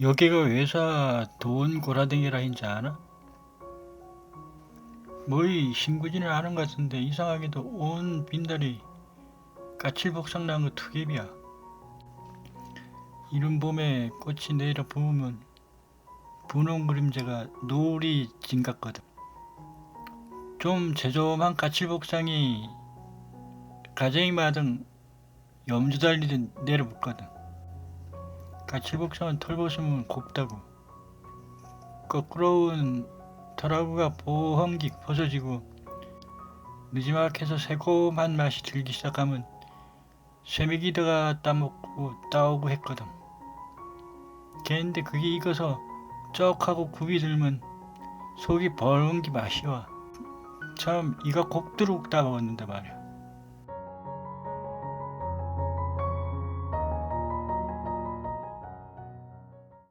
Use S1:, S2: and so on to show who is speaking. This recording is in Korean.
S1: 여기가 회사 돈 고라댕이라 했지 않아? 뭐이 신구진을 하는 것 같은데 이상하게도 온 빈달이 까칠복상 난거 투개비야. 이른 봄에 꽃이 내려 부으면 분홍 그림자가 노을이 진 같거든. 좀 제조만 까칠복상이 가쟁이마등 염주 달리듯 내려붙거든. 까칠복상은 털 벗으면 곱다고. 거꾸로운 털하고가 보험기 벗어지고 느지막해서 새콤한 맛이 들기 시작하면 쇠미기다가 따먹고 따오고 했거든. 걔인데 그게 익어서 쩍 하고 굽이 들면 속이 벌은기 맛이 와. 참 이가 곡두룩 따먹었는데 말이야.